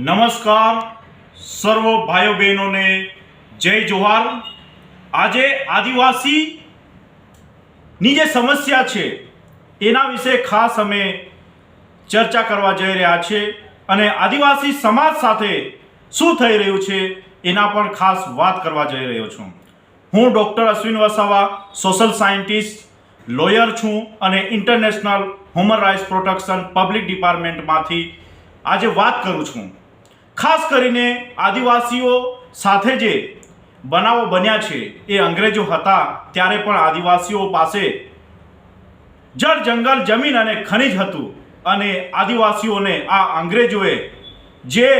નમસ્કાર, સર્વ ભાઈઓ બહેનોને જય જોહાર. આજે આદિવાસીની જે સમસ્યા છે, એના વિશે ખાસ અમે ચર્ચા કરવા જઈ રહ્યા છે અને આદિવાસી સમાજ સાથે શું થઈ રહ્યું છે, એના પણ ખાસ વાત કરવા જઈ રહ્યો છું. હું doctor Ashwin Vasava, social scientist, lawyer છું અને international human rights protection public ડિપાર્ટમેન્ટમાંથી આજે વાત કરું છું. ખાસ કરીને આદિવાસીઓ સાથે જે બનાવો બન્યા છે, એ અંગ્રેજો હતા ત્યારે પણ આદિવાસીઓ પાસે જળ, જંગલ, જમીન અને ખનિજ હતું અને આદિવાસીઓને આ અંગ્રેજોએ જે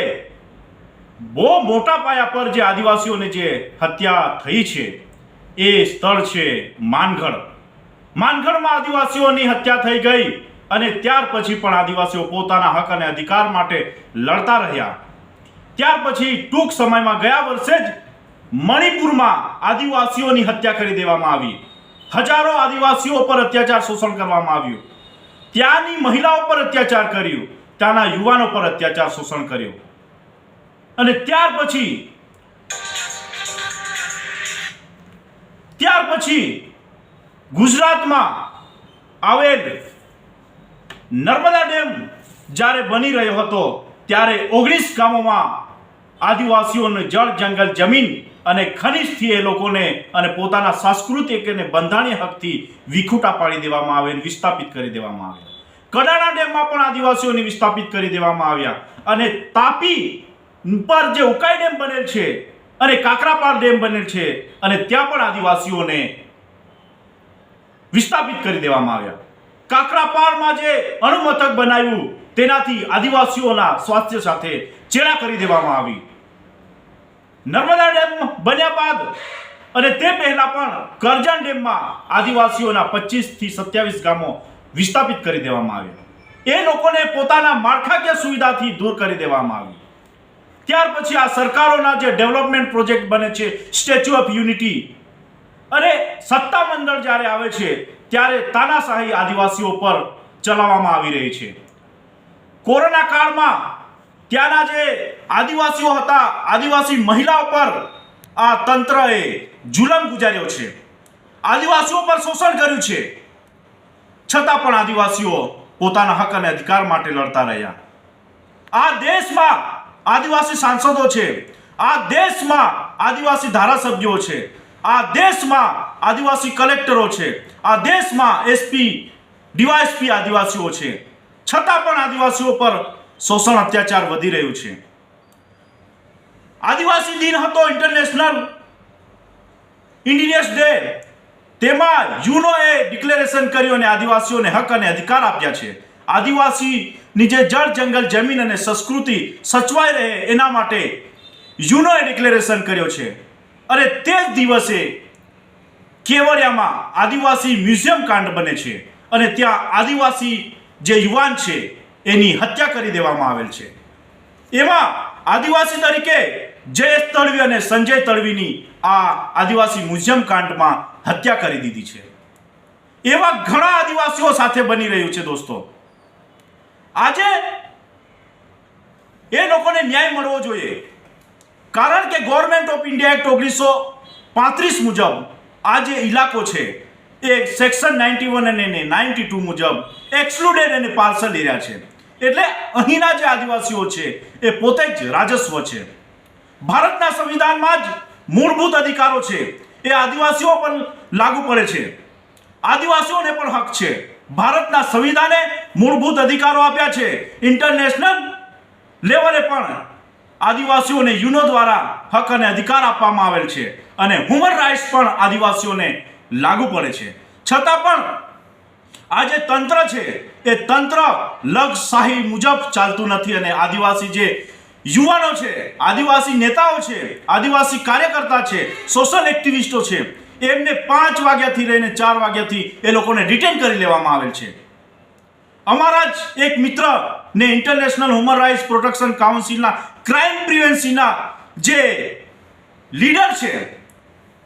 બહુ મોટા પાયા પર જે આદિવાસીઓને જે હત્યા થઈ છે, એ સ્થળ છે માનગઢ. માનગઢમાં આદિવાસીઓની હત્યા થઈ ગઈ અને ત્યાર પછી પણ આદિવાસીઓ પોતાના હક અને અધિકાર માટે લડતા રહ્યા. ત્યાર પછી ટૂંક સમયમાં ગયા વર્ષે જ મણિપુરમાં આદિવાસીઓની હત્યા કરી દેવામાં આવી. હજારો આદિવાસીઓ પર અત્યાચાર શોષણ કરવામાં આવ્યું. ત્યાંની મહિલાઓ પર અત્યાચાર કર્યું. ત્યાંના યુવાનો પર અત્યાચાર શોષણ કર્યું. અને ત્યાર પછી ત્યાર પછી ગુજરાતમાં આવેલ નર્મદા ડેમ જ્યારે બની રહ્યો હતો, ત્યારે ઓગણીસ ગામોમાં આદિવાસીઓને જળ, જંગલ, જમીન અને ખનિજથી એ લોકોને અને પોતાના સાંસ્કૃતિક અને બંધારણીય હકથી વિખૂટા પાડી દેવામાં આવે અને વિસ્થાપિત કરી દેવામાં આવ્યા કડાણા ડેમમાં પણ આદિવાસીઓને વિસ્થાપિત કરી દેવામાં આવ્યા અને તાપી પર જે ઉકાઈ ડેમ બનેલ છે અને કાકરાપાર ડેમ બનેલ છે અને ત્યાં પણ આદિવાસીઓને વિસ્થાપિત કરી દેવામાં આવ્યા. કાકરાપારમાં જે અણુમથક બનાવ્યું, તેનાથી આદિવાસીઓના સ્વાસ્થ્ય સાથે ચેડા કરી દેવામાં આવી. નર્મદા ડેમ બન્યા બાદ અને તે પહેલા પણ કરજણ ડેમમાં આદિવાસીઓના 25 થી સત્યાવીસ ગામો વિસ્થાપિત કરી દેવામાં આવ્યા. એ લોકોને પોતાના માળખાકીય સુવિધાથી દૂર કરી દેવામાં આવી. ત્યાર પછી આ સરકારોના જે ડેવલપમેન્ટ પ્રોજેક્ટ બને છે, સ્ટેચ્યુ ઓફ યુનિટી, અને સત્તા મંડળ જ્યારે આવે છે, ત્યારે તાનાશાહી આદિવાસીઓ પર ચલાવવામાં આવી રહી છે. કોરોના કાળમાં ત્યાંના જે આદિવાસીઓ હતા, આદિવાસી મહિલાઓ પર આ તંત્રએ જુલમ ગુજાર્યો છે. આદિવાસીઓ પર શોષણ કર્યું છે. છતાં પણ આદિવાસીઓ પોતાના હક અને અધિકાર માટે લડતા રહ્યા. આ દેશમાં આદિવાસી સાંસદો છે. આ દેશમાં આદિવાસી ધારાસભ્યો છે. આ દેશમાં આદિવાસી કલેક્ટરો છે. આ દેશમાં એસપી ડીવાયએસપી આદિવાસીઓ છે. છતાં પણ આદિવાસીઓ પર શોષણ અત્યાચાર વધી રહ્યું છે. આદિવાસી દિન હતો ઇન્ટરનેશનલ ઇન્ડિયન્સ ડે તેમાં યુનોએ ડિક્લેરેશન કર્યું અને આદિવાસીઓને હક અને અધિકાર આપ્યા છે. આદિવાસીની જે જળ જંગલ, જમીન અને સંસ્કૃતિ સચવાઈ રહે એના માટે યુનોએ ડિક્લેરેશન કર્યો છે. અને તે જ દિવસે કેવડિયામાં આદિવાસી મ્યુઝિયમ કાંડ બને છે. અને ત્યાં આદિવાસી જે યુવાન છે એની હત્યા કરી દેવામાં આવેલ છે. એમાં આદિવાસી તરીકે જયેશ તળવી અને સંજય તળવીની આ આદિવાસી મ્યુઝિયમ કાંડમાં હત્યા કરી દીધી છે. એવા ઘણા આદિવાસીઓ સાથે બની રહ્યું છે દોસ્તો. આજે એ લોકોને ન્યાય મળવો જોઈએ. કારણ કે ગવર્મેન્ટ ઓફ ઇન્ડિયા એક્ટ ઓગણીસો પાંત્રીસ મુજબ આ જે ઇલાકો છે, એ સેક્શન નાઇન્ટી વન અને નાઇન્ટી ટુ મુજબ એક્સક્લુડેડ અને પાર્સલ એરિયા છે. એટલે અહીંના જે આદિવાસીઓ છે, એ પોતે જ રાજસ્વ છે. ભારતના સંવિધાનમાં જ મૂળભૂત અધિકારો છે. એ આદિવાસીઓ પણ લાગુ પડે છે. આદિવાસીઓને પણ હક છે. ભારતના સંવિધાને મૂળભૂત અધિકારો આપ્યા છે. ઇન્ટરનેશનલ લેવલે પણ આદિવાસીઓને યુનો દ્વારા હક અને અધિકાર આપવામાં આવેલ છે. અને હ્યુમન રાઇટ્સ પણ આદિવાસીઓને લાગુ પડે છે. છતાં પણ આ જે તંત્ર છે, એ તંત્ર લગશાહી મુજબ ચાલતું નથી અને આદિવાસી જે યુવાનો છે, આદિવાસી નેતાઓ છે, આદિવાસી કાર્યકર્તા છે સોશિયલ એક્ટિવિસ્ટો છે, એમને પાંચ વાગ્યાથી રહીને ચાર વાગ્યાથી એ લોકોને ડિટેન કરી લેવામાં આવેલ છે. અમારા જ એક મિત્ર ને ઇન્ટરનેશનલ હ્યુમન રાઇટ્સ પ્રોટેક્શન કાઉન્સિલના ક્રાઇમ પ્રિવેન્સીના જે લીડર છે,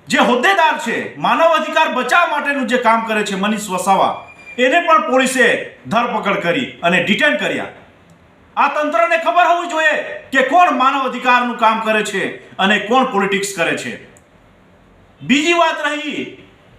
જે હોદ્દેદાર છે, માનવ અધિકાર બચાવ માટેનું જે કામ કરે છે, મનીષ વસાવા એને પણ પોલીસે ધરપકડ કરી અને ડિટેન કર્યા. આ તંત્રને ખબર હોવી જોઈએ કે કોણ માનવ અધિકારનું કામ કરે છે અને કોણ પોલિટિક્સ કરે છે. બીજી વાત રહી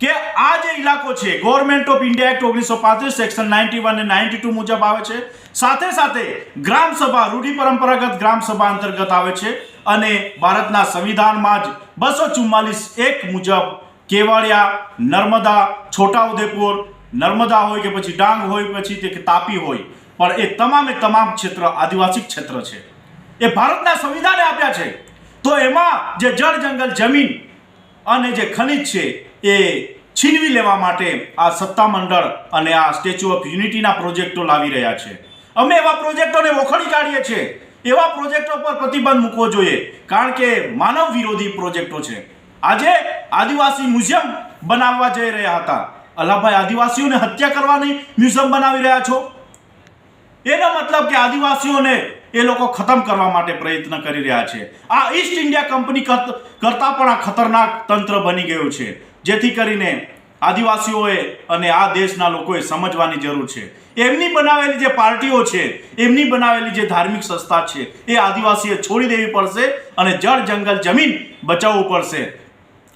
કે આ જે ઇલાકો છે ગવર્મેન્ટ ઓફ ઇન્ડિયા એક્ટ ઓગણીસો પાંત્રીસ સેક્શન નાઇન્ટી વન અને નાઇન્ટી ટુ મુજબ આવે છે. સાથે સાથે ગ્રામ સભા, રૂઢિ પરંપરાગત ગ્રામ સભા અંતર્ગત આવે છે અને ભારતના સંવિધાનમાં જ બસો ચુમ્માલીસ એક મુજબ કેવડિયા, નર્મદા, છોટાઉદેપુર નર્મદા હોય કે પછી ડાંગ હોય, પછી તે કે તાપી હોય, પણ એ તમામે તમામ ક્ષેત્ર, આદિવાસી ક્ષેત્ર છે. એ ભારતના સંવિધાને આપ્યા છે. તો એમાં જે જળ જંગલ, જમીન અને જે ખનિજ છે, એ છીનવી લેવા માટે આ સત્તામંડળ અને આ સ્ટેચ્યુ ઓફ યુનિટીના પ્રોજેક્ટો લાવી રહ્યા છે. અમે એવા પ્રોજેક્ટોને વખોડી કાઢીએ છીએ. એવા પ્રોજેક્ટો પર પ્રતિબંધ મૂકવો જોઈએ, કારણ કે માનવ વિરોધી પ્રોજેક્ટો છે. આજે આદિવાસી મ્યુઝિયમ બનાવવા જઈ રહ્યા હતા. અલ્લાભાઈ આદિવાસીઓને હત્યા કરવાની મ્યુઝિયમ બનાવી રહ્યા છો? એનો મતલબ કે આદિવાસીઓને એ લોકો ખતમ કરવા માટે પ્રયત્ન કરી રહ્યા છે. આ ઈસ્ટ ઇન્ડિયા કંપની કરતા પણ આ ખતરનાક તંત્ર બની ગયું છે. જેથી કરીને આદિવાસીઓએ અને આ દેશના લોકોએ સમજવાની જરૂર છે. એમની બનાવેલી જે પાર્ટીઓ છે, એમની બનાવેલી જે ધાર્મિક સંસ્થા છે, એ આદિવાસીએ છોડી દેવી પડશે અને જળ જંગલ જમીન બચાવવું પડશે.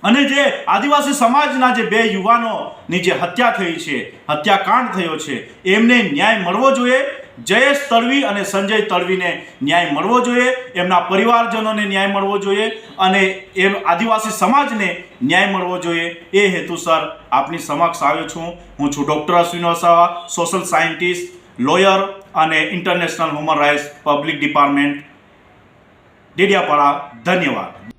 અને જે આદિવાસી સમાજના જે બે યુવાનોની જે હત્યા થઈ છે, હત્યાકાંડ થયો છે, એમને ન્યાય મળવો જોઈએ. જયેશ તળવી અને સંજય તળવીને ન્યાય મળવો જોઈએ. એમના પરિવારજનોને ન્યાય મળવો જોઈએ અને એમ આદિવાસી સમાજને ન્યાય મળવો જોઈએ. એ હેતુસર આપની સમક્ષ આવ્યો છું. હું છું doctor Ashwin Vasava, social scientist, lawyer અને international human rights public department. Dediapada, ધન્યવાદ.